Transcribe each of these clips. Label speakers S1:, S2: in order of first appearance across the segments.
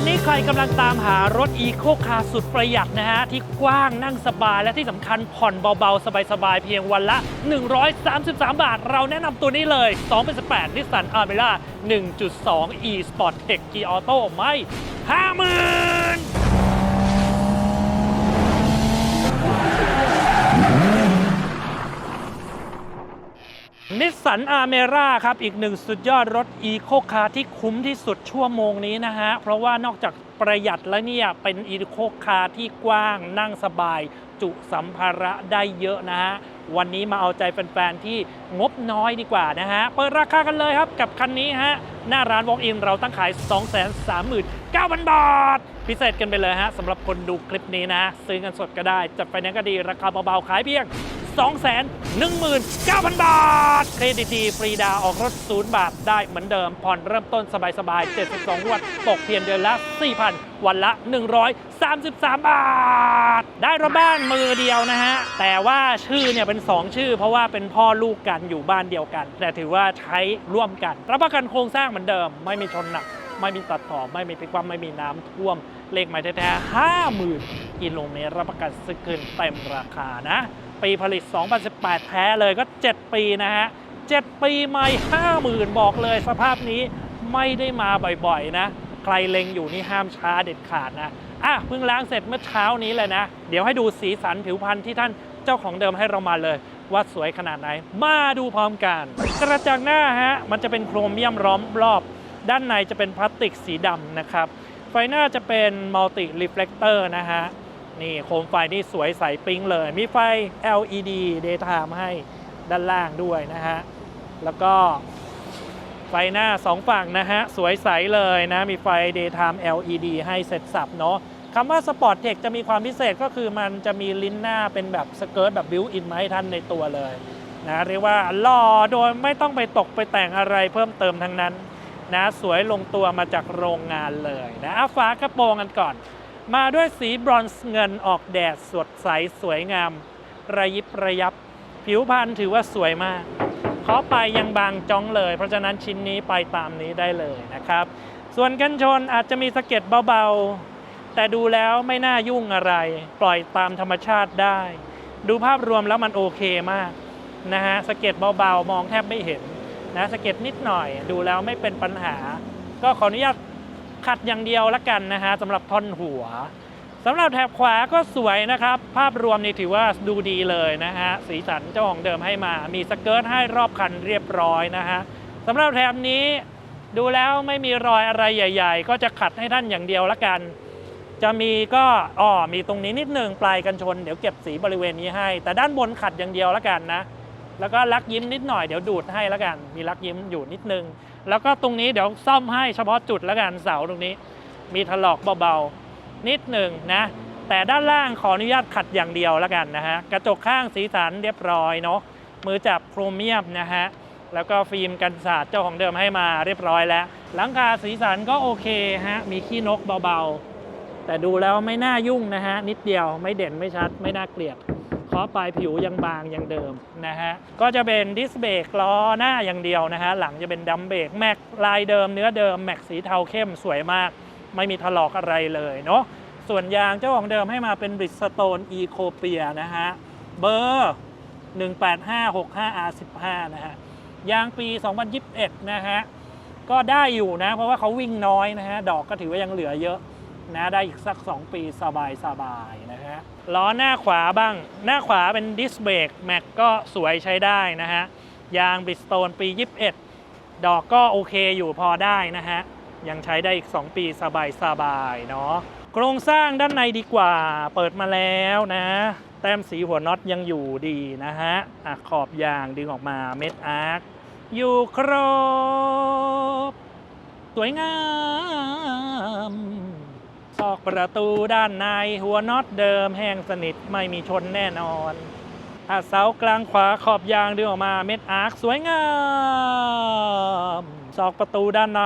S1: ตอนนี้ใครกำลังตามหารถอีโคคาร์สุดประหยัดนะฮะ ที่กว้างนั่งสบายและที่สำคัญผ่อนเบา ๆ สบาย ๆ เพียงวันละ 133 บาท เราแนะนำตัวนี้เลย2เป็น8นิสสันอาร์เมล่า1.2 e Sport Tech G Auto ไม่ 50,000 นิสสันอาร์เมร่าครับ อีกหนึ่งสุดยอดรถอีโคคาร์ที่คุ้มที่สุดชั่วโมงนี้นะฮะ เพราะว่านอกจากประหยัดแล้วเนี่ย เป็นอีโคคาร์ที่กว้างนั่งสบาย จุสัมภาระได้เยอะนะฮะ วันนี้มาเอาใจแฟนๆ ที่งบน้อยดีกว่านะฮะ เปิดราคากันเลยครับกับคันนี้ฮะ หน้าร้าน Walk-in เราตั้งขาย 239,000 บาท พิเศษกันไปเลยฮะสำหรับคนดูคลิปนี้นะ ซื้อเงินสดก็ได้จัดไฟแนนซ์ก็ดีราคาเบาๆขายเพียง 219,000 บาท เครดิตดีฟรีดาวออกรถศูนย์บาทได้เหมือนเดิม ผ่อนเริ่มต้นสบายๆ 72งวดตกเพียงเดือนละ 4,000 วันละ 133 บาท ได้รถบ้านมือเดียวนะฮะ แต่ว่าชื่อเนี่ยเป็น 2 ชื่อ เพราะว่าเป็นพ่อลูกกันอยู่บ้านเดียวกัน แต่ถือว่าใช้ร่วมกัน รับประกันโครงสร้างเหมือนเดิม ไม่มีชนหนักไม่มีตัดต่อไม่มีพิกคว่ำไม่มีน้ำท่วม เลขหมายแท้ๆ50,000กิโลเมตรรับประกันซื้อคืนเต็มราคานะ ปีผลิต 2018 แท้เลยก็ 7 ปีนะฮะ 7 ปีใหม่50,000 บอกเลยสภาพนี้ไม่ได้มาบ่อยๆนะ ใครเล็งอยู่นี่ห้ามช้าเด็ดขาดนะอะเพิ่งล้างเสร็จเมื่อเช้านี้เลยนะ เดี๋ยวให้ดูสีสันผิวพรรณที่ท่านเจ้าของเดิมให้เรามาเลยว่าสวยขนาดไหน มาดูพร้อมกัน กระจังหน้าฮะ มันจะเป็นโครเมียมล้อมรอบ ด้านในจะเป็นพลาสติกสีดำนะครับ ไฟหน้าจะเป็นมัลติรีเฟล c เตอร์นะฮะ นี่โคมไฟนี่สวยใสปิ๊งเลย มีไฟ LED daytime ให้ด้านล่างด้วยนะฮะ แล้วก็ไฟหน้าสองฝั่งนะฮะ สวยใสเลยนะ มีไฟ daytime LED ให้เสร็จสับเนาะคำว่า Sport Tech จะมีความพิเศษก็คือมันจะมีลิ้นหน้าเป็นแบบสเกิร์ตแบบบิวอินมาให้ท่านในตัวเลยนะเรียกว่าหล่อโดยไม่ต้องไปตกไปแต่งอะไรเพิ่มเติมทั้งนั้นนะสวยลงตัวมาจากโรงงานเลยนะอะฝากระโปรงกันก่อน มาด้วยสีบรอนซ์เงินออกแดดสดใสสวยงาม ระยิบระยับ ผิวพรรณถือว่าสวยมากเคาะไปยังบางจ้องเลย เพราะฉะนั้นชิ้นนี้ไปตามนี้ได้เลยนะครับ ส่วนกันชนอาจจะมีสะเก็ดเบาๆ แต่ดูแล้วไม่น่ายุ่งอะไร ปล่อยตามธรรมชาติได้ ดูภาพรวมแล้วมันโอเคมากนะฮะสะเก็ดเบาๆ มองแทบไม่เห็นนะสะเก็ดนิดหน่อย ดูแล้วไม่เป็นปัญหา ก็ขออนุญาต ขัดอย่างเดียวละกันนะฮะสำหรับท่อนหัวสำหรับแถบขวาก็สวยนะครับ ภาพรวมนี่ถือว่าดูดีเลยนะฮะ สีสันเจ้าของเดิมให้มา มีสเกิร์ตให้รอบคันเรียบร้อยนะฮะสำหรับแถบนี้ดูแล้วไม่มีรอยอะไรใหญ่ ๆ ก็จะขัดให้ท่านอย่างเดียวละกัน จะมีก็อ๋อมีตรงนี้นิดหนึ่งปลายกันชน เดี๋ยวเก็บสีบริเวณนี้ให้ แต่ด้านบนขัดอย่างเดียวละกันนะ แล้วก็ลักยิ้มนิดหน่อยเดี๋ยวดูดให้ล้วกัน มีลักยิ้มอยู่นิดนึง แล้วก็ตรงนี้เดี๋ยวซ่อมให้เฉพาะจุดแล้วกันเสาตรงนี้ มีถลอกเบาๆ นิดหนึ่งนะ แต่ด้านล่างขออนุญาตขัดอย่างเดียวแล้วกันนะฮะ กระจกข้างสีสันเรียบร้อยเนาะมือจับโครเมียมนะฮะ แล้วก็ฟิล์มกันสาดเจ้าของเดิมให้มาเรียบร้อยแล้ว หลังคาสีสันก็โอเคฮะ มีขี้นกเบาๆ แต่ดูแล้วไม่น่ายุ่งนะฮะนิดเดียวไม่เด่นไม่ชัดไม่น่าเกลียด เคาะปลายผิวยังบางยังเดิมนะฮะก็จะเป็นดิสเบรกล้อหน้าอย่างเดียวนะฮะหลังจะเป็นดัมเบรกแม็กลายเดิมเนื้อเดิมแม็กสีเทาเข้มสวยมาก ไม่มีถลอกอะไรเลยเนาะส่วนยางเจ้าของเดิมให้มาเป็นบริสโตนอีโคเปียนะฮะเบอร์ 18565R15 นะฮะยางปี 2021 นะฮะก็ได้อยู่นะ เพราะว่าเขาวิ่งน้อยนะฮะ ดอกก็ถือว่ายังเหลือเยอะนะ ได้อีกสัก 2 ปีสบายสบายๆ ล้อหน้าขวาบ้าง หน้าขวาเป็นดิสเบรกแม็กก็สวยใช้ได้นะฮะ ยางบริสโตนปี 21 ดอกก็โอเคอยู่พอได้นะฮะ ยังใช้ได้อีก 2 ปีสบายสบายๆเนาะโครงสร้างด้านในดีกว่าเปิดมาแล้วนะ แต้มสีหัวน็อตยังอยู่ดีนะฮะอะขอบยางดึงออกมาเม็ดอาร์คอยู่ครบ สวยงาม ประตูด้านในหัวน็อตเดิมแห้งสนิทไม่มีชนแน่นอนอะเสากลางขวาขอบยางดึงออกมาเม็ดอาร์คสวยงามซอกประตูด้านใน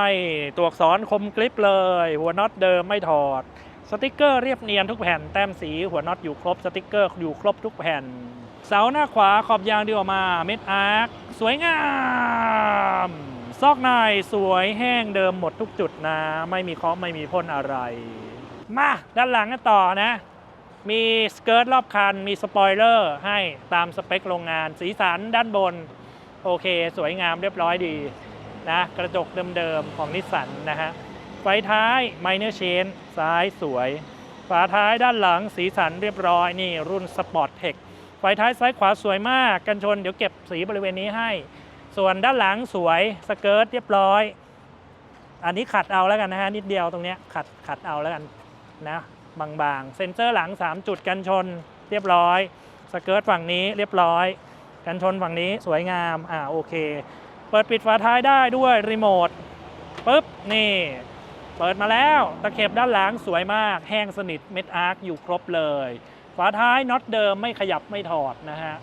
S1: ตัวอักษรคมกริบเลย หัวน็อตเดิมไม่ถอด สติกเกอร์เรียบเนียนทุกแผ่นแต้มสีหัวน็อตอยู่ครบสติกเกอร์อยู่ครบทุกแผ่น เสาหน้าขวาขอบยางดึงออกมาเม็ดอาร์คสวยงามซซอกในสวยแห้งเดิมหมดทุกจุดนะ ไม่มีเคาะไม่มีพ่นอะไร มาด้านหลังกันต่อนะ มีสเกิร์ตรอบคัน มีสปอยเลอร์ให้ตามสเปคโรงงาน สีสันด้านบน โอเค สวยงามเรียบร้อยดีนะกระจกเดิมๆ ของนิสสันนะฮะ ไฟท้าย Minor Chain ซ้ายสวย ฝาท้ายด้านหลังสีสันเรียบร้อยนี่รุ่น Sport Tech ไฟท้ายซ้ายขวาสวยมาก กันชนเดี๋ยวเก็บสีบริเวณนี้ให้ ส่วนด้านหลังสวยสเกิร์ตเรียบร้อย อันนี้ขัดเอาแล้วกันนะฮะนิดเดียวตรงเนี้ยขัดขัดเอาแล้วกัน นะบางๆ เซ็นเซอร์หลัง 3 จุดกันชนเรียบร้อย สเกิร์ตฝั่งนี้เรียบร้อย กันชนฝั่งนี้สวยงาม อ่าโอเค เปิดปิดฝาท้ายได้ด้วยรีโมทปุ๊บ นี่ เปิดมาแล้ว ตะเข็บด้านหลังสวยมาก แห้งสนิทเม็ดอาร์คอยู่ครบเลย ฝาท้ายน็อตเดิมไม่ขยับไม่ถอดนะฮะ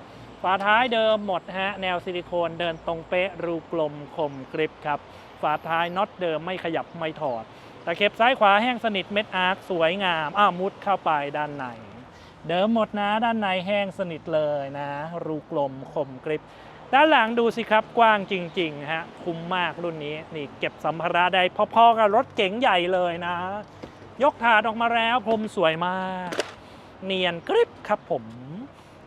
S1: ฝาท้ายเดิมหมดฮะ แนวซิลิโคนเดินตรงเป๊ะรูกลมคมกริบครับ ฝาท้ายน็อตเดิมไม่ขยับไม่ถอด ตะเข็บซ้ายขวาแห้งสนิทเม็ดอาร์คสวยงาม อ้าวมุดเข้าไปด้านใน เดิมหมดนะด้านในแห้งสนิทเลยนะ รูกลมคมกริบ ด้านหลังดูสิครับกว้างจริงๆฮะคุ้มมากรุ่นนี้นี่เก็บสัมภาระได้พอๆกับรถเก๋งใหญ่เลยนะ ยกถาดออกมาแล้วพรมสวยมาก เนียนกริบครับผม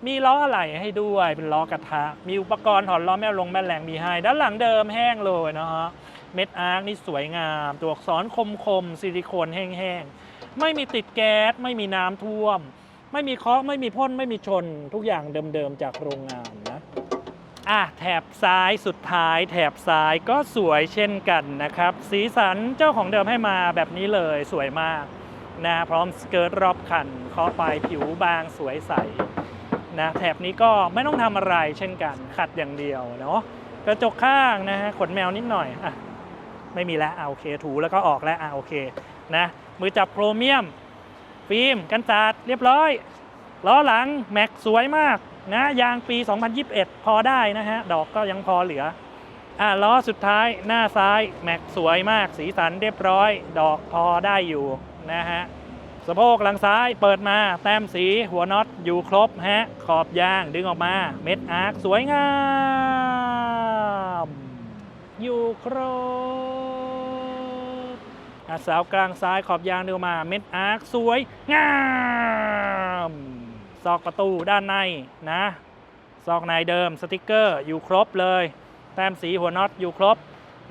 S1: มีล้ออะไหล่ให้ด้วยเป็นล้อกระทะ มีอุปกรณ์ถอนล้อแม่ลงแม่แรงมีให้ ด้านหลังเดิมแห้งเลยนะฮะ เม็ดอาร์คนี่สวยงาม ตัวอักษรคมๆซิลิโคนแห้งๆ ไม่มีติดแก๊ส ไม่มีน้ำท่วม ไม่มีเคาะไม่มีพ่น ไม่มีชน ทุกอย่างเดิมๆ จากโรงงานนะอะแถบซ้ายสุดท้าย แถบซ้ายก็สวยเช่นกันนะครับ สีสันเจ้าของเดิมให้มาแบบนี้เลยสวยมากนะพร้อมสเกิร์ตรอบคันเคาะไปผิวบางสวยใสนะแถบนี้ก็ไม่ต้องทำอะไรเช่นกันขัดอย่างเดียวเนาะกระจกข้างนะฮะขนแมวนิดหน่อยอะ ไม่มีแล้วอะโอเค ถูแล้วก็ออกแล้วอะโอเคนะมือจับโครเมียม ฟิล์มกันสาดเรียบร้อยล้อหลังแม็กสวยมากนะยางปี 2021 พอได้นะฮะ ดอกก็ยังพอเหลืออะล้อสุดท้ายหน้าซ้ายแม็กสวยมาก สีสันเรียบร้อย ดอกพอได้อยู่นะฮะสะโพกหลังซ้ายเปิดมาแต้มสีหัวน็อตอยู่ครบฮะ ขอบยางดึงออกมา เม็ดอาร์คสวยงาม อยู่ครบอะเสาวกลางซ้ายขอบยางเดียวมา เม็ดอาร์คสวย งามซอกประตูด้านในนะซอกในเดิมสติกเกอร์อยู่ครบเลย แต้มสีหัวน็อตอยู่ครบ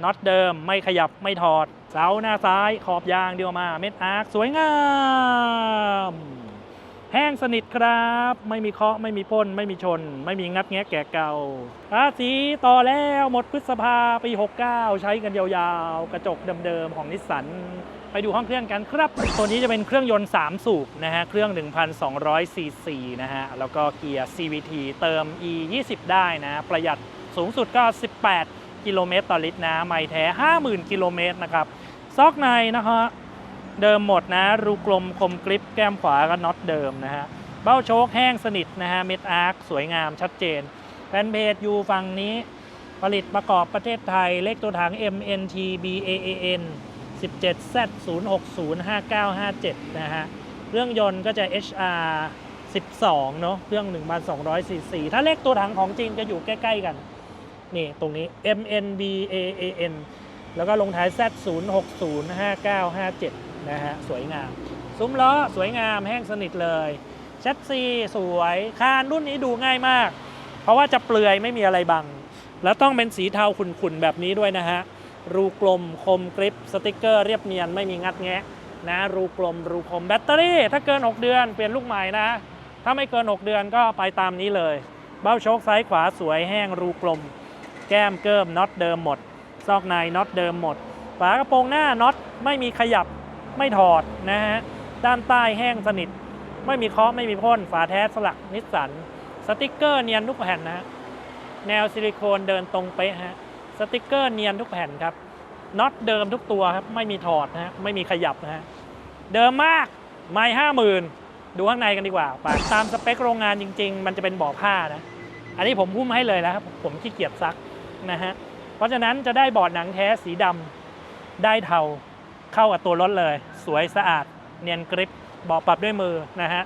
S1: น็อตเดิมไม่ขยับไม่ถอด เสาหน้าซ้ายขอบยางเดียวมา เม็ดอาร์คสวยงาม แห้งสนิทครับ ไม่มีเคาะไม่มีพ่นไม่มีชน ไม่มีงัดแงะแก่เก่าภาษีต่อแล้วหมดพฤษภาปี 69 ใช้กันยาวๆ กระจกเดิมๆของนิสสันไปดูห้องเครื่องกันครับ ตัวนี้จะเป็นเครื่องยนต์ 3 สูบนะฮะ เครื่อง 1,200 ซีซีนะฮะ แล้วก็เกียร์ CVT เติม E 20ได้นะ ประหยัดสูงสุดก็ 18 กิโลเมตรต่อลิตรนะ ไม่แท้ 50,000 กิโลเมตรนะครับ ซอกในนะฮะ เดิมหมดนะ รูกลมคมกริปแก้มขวาก็น็อตเดิมนะฮะ เบ้าโชคแห้งสนิทนะฮะ เม็ดอาร์คสวยงามชัดเจน แฟนเพจอยู่ฝั่งนี้ผลิตประกอบประเทศไทย เลขตัวถัง MNT BAAN 17Z 060 5957 นะฮะ เครื่องยนต์ก็จะ HR 12 เนอะเครื่อง 1,200ซีซีถ้าเลขตัวถังของจริงจะอยู่ใกล้ ๆ กัน นี่ ตรงนี้ MNBAAN แล้วก็ลงท้าย Z 0 6 0 5 9 5 7 นะฮะสวยงาม ซุ้มล้อสวยงามแห้งสนิทเลยแชสซีสวยคานรุ่นนี้ดูง่ายมาก เพราะว่าจะเปลือยไม่มีอะไรบัง แล้วต้องเป็นสีเทาขุ่นๆ แบบนี้ด้วยนะฮะ รูกลมคมกริปสติกเกอร์เรียบเนียนไม่มีงัดแงะนะรูกลมรูคมแบตเตอรี่ ถ้าเกิน 6 เดือนเปลี่ยนลูกใหม่นะ ถ้าไม่เกิน 6 เดือนก็ไปตามนี้เลย เบ้าโชคซ้ายขวาสวยแห้งรูกลม แก้มเกิมน็อตเดิมหมด ซอกในน็อตเดิมหมด ฝากระโปรงหน้าน็อตไม่มีขยับ ไม่ถอดนะฮะ ด้านใต้แห้งสนิท ไม่มีเคาะไม่มีพ่น ฝาแท้สลักนิสสัน สติกเกอร์เนียนทุกแผ่นนะฮะ แนวซิลิโคนเดินตรงเป๊ะฮะ สติกเกอร์เนียนทุกแผ่นครับ น็อตเดิมทุกตัวครับ ไม่มีถอดนะฮะ ไม่มีขยับนะฮะ เดิมมาก ไม่ห้าหมื่นดูข้างในกันดีกว่าฝากตามสเปคโรงงานจริง ๆ มันจะเป็นบ่อผ้านะ อันนี้ผมพุ่มให้เลยนะครับ ผมขี้เกียจซักนะฮะ เพราะฉะนั้นจะได้บอร์ดหนังแท้สีดำได้เทา เข้ากับตัวรถเลย สวยสะอาด เนียนกริปเบาะปรับด้วยมือนะฮะ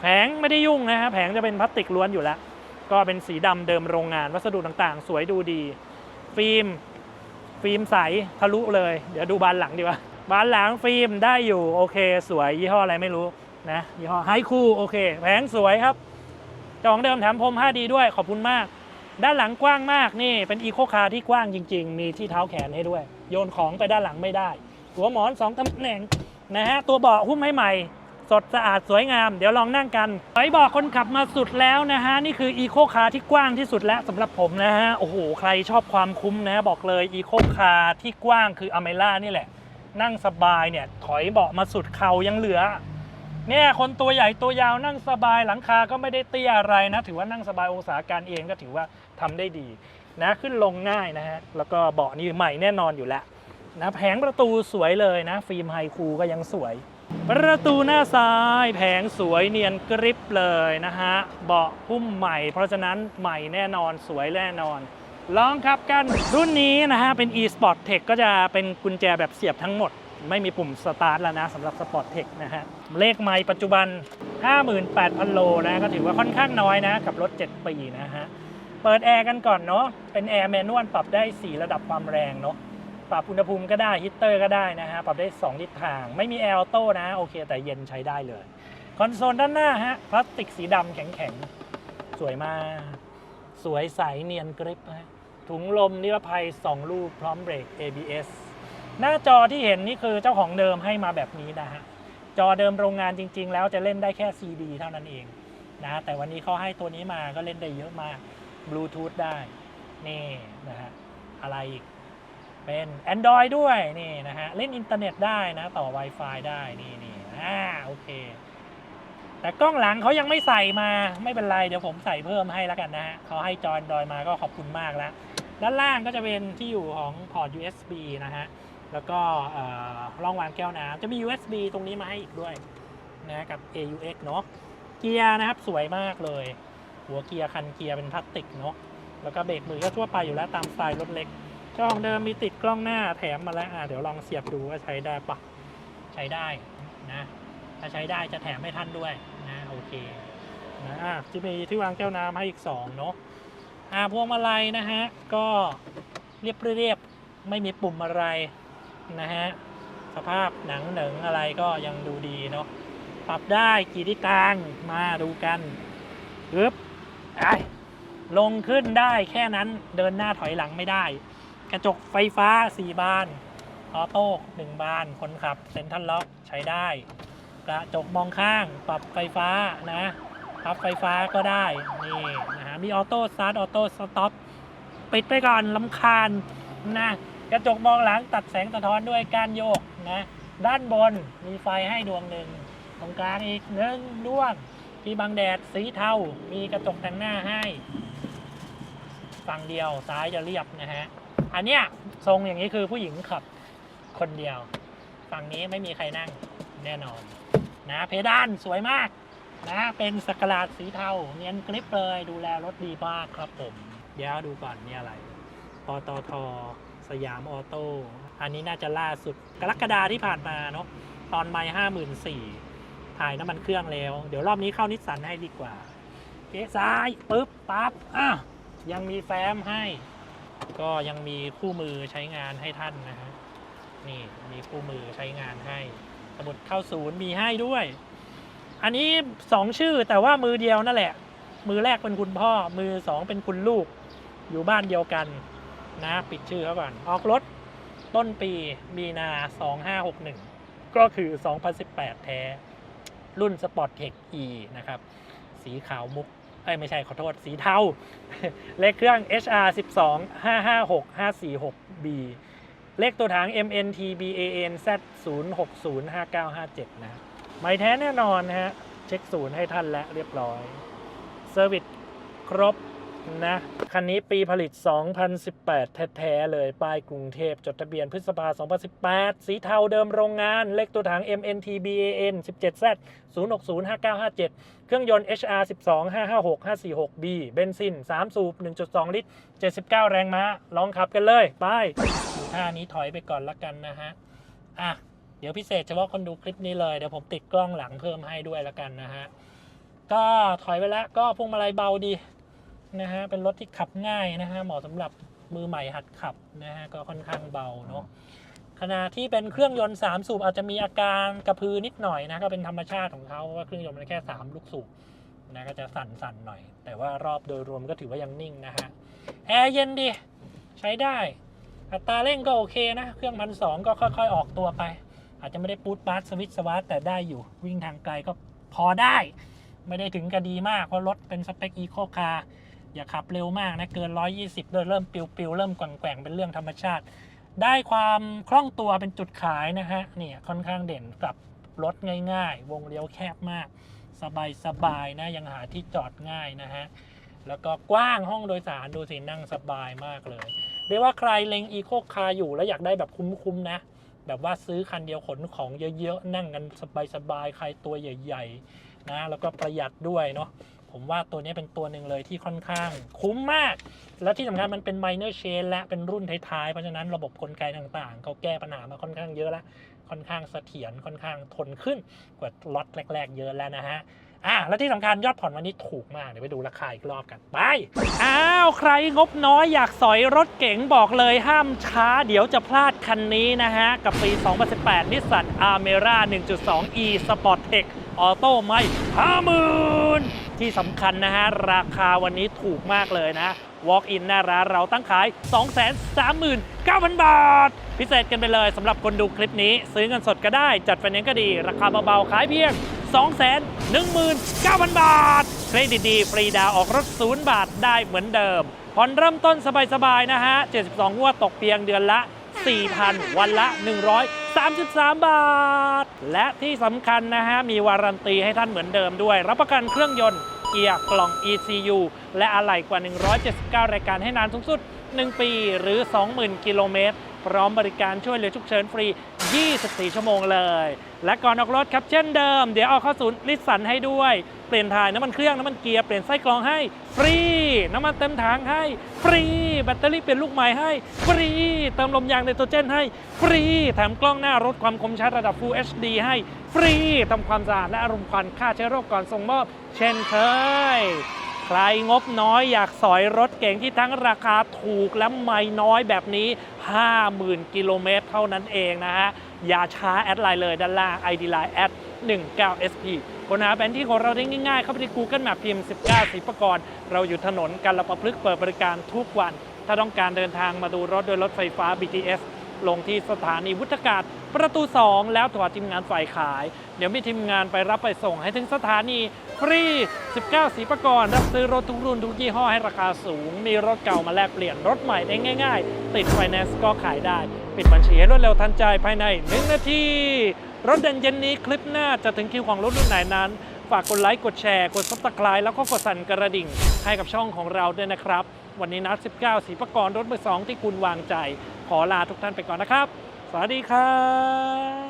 S1: แผงไม่ได้ยุ่งนะฮะแผงจะเป็นพลาสติกล้วนอยู่แล้ว ก็เป็นสีดำเดิมโรงงาน วัสดุต่างๆ สวยดูดี ฟิล์ม ฟิล์มใสทะลุเลย เดี๋ยวดูบานหลังดีกว่าบานหลังฟิล์มได้อยู่โอเค สวยยี่ห้ออะไรไม่รู้นะยี่ห้อไฮคูโอเค แผงสวยครับจาของเดิมแถมพรม 5D ด้วยขอบคุณมาก ด้านหลังกว้างมากนี่เป็นอีโคคาร์ที่กว้างจริง ๆ มีที่เท้าแขนให้ด้วย โยนของไปด้านหลังไม่ได้ หัวหมอน2ตำแหน่งนะฮะตัวเบาะหุ้มให้ใหม่ สดสะอาดสวยงาม เดี๋ยวลองนั่งกันไอ้บอกคนขับมาสุดแล้วนะฮะ นี่คืออีโคคาร์ที่กว้างที่สุดแล้วสำหรับผมนะฮะ โอ้โห ใครชอบความคุ้มนะบอกเลยอีโคคาร์ที่กว้างคืออเมล่านี่แหละ นั่งสบายเนี่ย ถอยเบาะมาสุดเข่ายังเหลือเนี่ยคนตัวใหญ่ตัวยาวนั่งสบายหลังคาก็ไม่ได้เตี้ยอะไรนะ ถือว่านั่งสบายองศาการเองก็ถือว่าทำได้ดีนะขึ้นลงง่ายนะฮะแล้วก็เบาะนี่ใหม่แน่นอนอยู่แล้ว นะแผงประตูสวยเลยนะ ฟิล์มไฮคูก็ยังสวย ประตูหน้าซ้าย แผงสวยเนียนกริบเลยนะฮะ เบาะหุ้มใหม่ เพราะฉะนั้นใหม่แน่นอนสวยแน่นอน ลองขับกันรุ่นนี้นะฮะ เป็น e-sport tech ก็จะเป็นกุญแจแบบเสียบทั้งหมด ไม่มีปุ่มสตาร์ทแล้วนะสำหรับ sport tech นะฮะ เลขไมล์ปัจจุบัน 58,000 โลนะก็ถือว่าค่อนข้างน้อยนะกับรถ 7 ปีนะฮะ เปิดแอร์กันก่อนเนาะเป็นแอร์แมนนวลปรับได้ 4 ระดับความแรงเนาะ ปรับอุณหภูมิก็ได้ฮีตเตอร์ก็ได้นะฮะ ปรับได้ 2 ทิศทาง ไม่มีแอร์ออโต้นะ โอเค แต่เย็นใช้ได้เลย คอนโซลด้านหน้าฮะ พลาสติกสีดำแข็งๆ สวยมาก สวยใสเนียนกริบฮะถุงลมนิรภัย 2 ลูกพร้อมเบรก ABS หน้าจอที่เห็นนี่คือเจ้าของเดิมให้มาแบบนี้นะฮะ จอเดิมโรงงานจริง ๆ แล้วจะเล่นได้แค่ CD เท่านั้นเองนะแต่วันนี้เขาให้ตัวนี้มาก็เล่นได้เยอะมากบลูทูธได้ นี่นะฮะ อะไรอีก เป็น Android ด้วยนี่นะฮะ เล่นอินเทอร์เน็ตได้นะ ต่อ Wi-Fi ได้นี่นี่อ่าโอเค แต่กล้องหลังเขายังไม่ใส่มาไม่เป็นไร เดี๋ยวผมใส่เพิ่มให้แล้วกันนะฮะเขาให้จอ Android มาก็ขอบคุณมากแล้วด้านล่างก็จะเป็นที่อยู่ของพอร์ต USB นะฮะ แล้วก็ร่องวางแก้วน้ำจะมี USB ตรงนี้มาให้อีกด้วยนะกับ AUX เนาะเกียร์นะครับสวยมากเลย หัวเกียร์คันเกียร์เป็นพลาสติกเนาะแล้วก็เบรกมือก็ทั่วไปอยู่แล้วตามสไตล์รถเล็ก จ้าของเดิมมีติดกล้องหน้าแถมมาแล้วอะเดี๋ยวลองเสียบดูว่าใช้ได้ปะใช้ได้นะ ถ้าใช้ได้จะแถมให้ท่านด้วยนะโอเคนะอะจะมีที่วางแก้วน้ำให้อีกสองเนาะอ่าพวงมาลัยนะฮะก็เรียบเรียบไม่มีปุ่มอะไรนะฮะสภาพหนังเหนิงอะไรก็ยังดูดีเนาะปรับได้กี่ทิศทางมาดูกันปึ๊บไอ้ลงขึ้นได้แค่นั้นเดินหน้าถอยหลังไม่ได้ กระจกไฟฟ้า 4 บาน ออโต้ 1 บาน คนขับเซ็นทรัลล็อกใช้ได้ กระจกมองข้าง ปรับไฟฟ้านะพับไฟฟ้าก็ได้ นี่นะฮะ มีออโต้สตาร์ท ออโต้สต็อป ปิดไปก่อนลำคาญนะ กระจกมองหลังตัดแสงสะท้อนด้วยการโยกนะ ด้านบนมีไฟให้ดวงหนึ่ง ตรงกลางอีกหนึ่งดวงที่บังแดดสีเทา มีกระจกแต่งหน้าให้ ฝั่งเดียวซ้ายจะเรียบนะฮะ อันเนี้ยทรงอย่างนี้คือผู้หญิงขับคนเดียว ฝั่งนี้ไม่มีใครนั่งแน่นอนนะเพดานสวยมากนะเป็นสกลาดสีเทาเนียนกริบเลยดูแลรถดีมากครับผม เดี๋ยวดูก่อนนี่อะไรปตทสยามออโต้อันนี้น่าจะล่าสุดกรกฎาที่ผ่านมาเนาะตอนไม่ห้าหมื่นสี่ถ่ายน้ำมันเครื่องแล้ว เดี๋ยวรอบนี้เข้านิสสันให้ดีกว่าเก๊ซ้ายปึ๊บปั๊บอะยังมีแฟ้มให้ ก็ยังมีคู่มือใช้งานให้ท่านนะฮะนี่มีคู่มือใช้งานให้ สมุดเข้าศูนย์มีให้ด้วย อันนี้สองชื่อแต่ว่ามือเดียวนั่นแหละ มือแรกเป็นคุณพ่อ มือสองเป็นคุณลูก อยู่บ้านเดียวกันนะปิดชื่อเขาก่อน ออกรถต้นปีมีนา 2561 ก็คือ 2018 แท้ รุ่น Sport Tech E นะครับ สีขาวมุก เอ้ยไม่ใช่ขอโทษสีเทาเลขเครื่อง HR 12 556 546 B เลขตัวถัง MNT BAN Z 060 5957 นะไม่แท้แน่นอนฮะ เช็คศูนย์ให้ท่านและเรียบร้อยเซอร์วิสครบ นะ คันนี้ปีผลิต 2018 แท้ ๆ เลย ป้ายกรุงเทพ จดทะเบียนพฤษภา 2018 สีเทาเดิมโรงงาน เลขตัวถัง MNT BAN 17Z 060 5957 เครื่องยนต์ HR 12 556 546B เบนซิน 3 สูบ 1.2 ลิตร 79 แรงม้า ลองขับกันเลยไปดูท่านี้ถอยไปก่อนละกันนะฮะ อะ เดี๋ยวพิเศษเฉพาะคนดูคลิปนี้เลย เดี๋ยวผมติดกล้องหลังเพิ่มให้ด้วยละกันนะฮะ ก็ถอยไปแล้วก็พวงมาลัยเบาดี นะฮะเป็นรถที่ขับง่ายนะฮะเหมาะสำหรับมือใหม่หัดขับนะฮะก็ค่อนข้างเบาเนาะขณะที่เป็นเครื่องยนต์ 3 สูบอาจจะมีอาการกระพือนิดหน่อยนะก็เป็นธรรมชาติของเขาเพราะว่าเครื่องยนต์มันแค่ 3 ลูกสูบนะก็จะสั่นๆหน่อย แต่ว่ารอบโดยรวมก็ถือว่ายังนิ่งนะฮะแอร์เย็นดี ใช้ได้ อัตราเร่งก็โอเคนะ เครื่องพันสองก็ค่อยๆ ออกตัวไป อาจจะไม่ได้ปูดปาร์ตสวิตช์สวาร์แต่ได้อยู่วิ่งทางไกลก็พอได้ ไม่ได้ถึงกับดีมากเพราะรถเป็นสเปคอีโคคาร์ อย่าขับเร็วมากนะ เกิน 120เลยเริ่มปิวๆเริ่มแกว่งเป็นเรื่องธรรมชาติ ได้ความคล่องตัวเป็นจุดขายนะฮะเนี่ยค่อนข้างเด่นกับรถง่าย ๆ วงเลี้ยวแคบมาก สบายๆนะยังหาที่จอดง่ายนะฮะแล้วก็กว้างห้องโดยสารดูสินั่งสบายมากเลยเรียกว่าใครเล็งอีโคคาร์อยู่แล้วอยากได้แบบคุ้มๆนะ แบบว่าซื้อคันเดียวขนของเยอะๆ นั่งกันสบายๆ ใครตัวใหญ่ ๆ นะ แล้วก็ประหยัดด้วยเนาะ ผมว่าตัวนี้เป็นตัวหนึ่งเลยที่ค่อนข้าง คุ้มมาก และที่สำคัญมันเป็น minor chain และเป็นรุ่นท้ายๆ เพราะฉะนั้นระบบกลไกต่างๆ เขาแก้ปัญหามาค่อนข้างเยอะแล้ว ค่อนข้างเสถียรค่อนข้างทนขึ้นกว่าล็อตแรก ๆ เยอะแล้วนะฮะอะแล้วที่สำคัญยอดผ่อนวันนี้ถูกมาก เดี๋ยวไปดูราคาอีกรอบกัน ไป อ้าว ใครงบน้อยอยากสอยรถเก๋งบอกเลยห้ามช้า เดี๋ยวจะพลาดคันนี้นะฮะ กับปี 2018นิสสัน Armera 1.2 e Sportec ออโต้ไม่50,000 ที่สำคัญนะฮะ ราคาวันนี้ถูกมากเลยนะ Walk in หน้าร้านเราตั้งขาย 239,000 บาท พิเศษกันไปเลยสำหรับคนดูคลิปนี้ ซื้อเงินสดก็ได้ จัดไฟแนนซ์ก็ดี ราคาเบาๆ ขายเพียง 219,000 บาท เครดิตดี ฟรีดาวออกรถศูนย์บาทได้เหมือนเดิม ผ่อนเริ่มต้นสบายๆ นะฮะ 72งวดตกเพียงเดือนละ 4,000 วันละ 133 บาท และที่สำคัญนะฮะ มีวารันตีให้ท่านเหมือนเดิมด้วย รับประกันเครื่องยนต์เกียร์กล่อง ECU และอะไหล่กว่า 179 รายการให้นานสูงสุด 1 ปีหรือ 20,000 กิโลเมตร พร้อมบริการช่วยเหลือฉุกเฉินฟรี 24 ชั่วโมงเลย และก่อนออกรถครับเช่นเดิม เดี๋ยวเอาเข้าศูนย์ลิสสันให้ด้วย เปลี่ยนถ่ายน้ำมันเครื่องน้ำมันเกียร์เปลี่ยนไส้กรองให้ฟรี น้ำมันเต็มถังให้ฟรี แบตเตอรี่เปลี่ยนลูกใหม่ให้ฟรี เติมลมยางไนโตรเจนให้ฟรี แถมกล้องหน้ารถความคมชัดระดับ Full HD ให้ฟรีทำความสะอาดและอารมณ์ควันฆ่าเชื้อโรคก่อนส่งมอบ เช่นเคย ใครงบน้อยอยากสอยรถเก่งที่ทั้งราคาถูกและไม่น้อยแบบนี้ 50,000 กิโลเมตรเท่านั้นเองนะฮะ อย่าช้าแอดไลน์เลยด้านล่าง ID Line แอด 19SP ค้นหาแผนที่ของเราได้ง่ายๆ เข้าไปที่ Google Map พิมพ์ 19สีประกรณ์เราอยู่ถนนกันละประพฤกเปิดบริการทุกวัน ถ้าต้องการเดินทางมาดูรถโดยรถไฟฟ้า BTS ลงที่สถานีวุฒากาศประตู 2 แล้วถอดทีมงานฝ่ายขาย เดี๋ยวมีทีมงานไปรับไปส่งให้ถึงสถานีฟรี 19 สีประกรณ์รับซื้อรถทุกรุ่นทุกยี่ห้อให้ราคาสูง มีรถเก่ามาแลกเปลี่ยนรถใหม่ได้ง่าย ๆ ติดไฟแนนซ์ก็ขายได้ ปิดบัญชีให้รวดเร็วทันใจภายใน 1 นาที รถเด่นเย็นนี้คลิปหน้าจะถึงคิวของรถรุ่นไหนนั้น ฝากกดไลค์กดแชร์ กดซับสไครต์แล้วก็กดสั่นกระดิ่ง ให้กับช่องของเราด้วยนะครับ วันนี้นัด 19สีประกรณ์รถมือสองที่คุณวางใจ ขอลาทุกท่านไปก่อนนะครับ สวัสดีครับ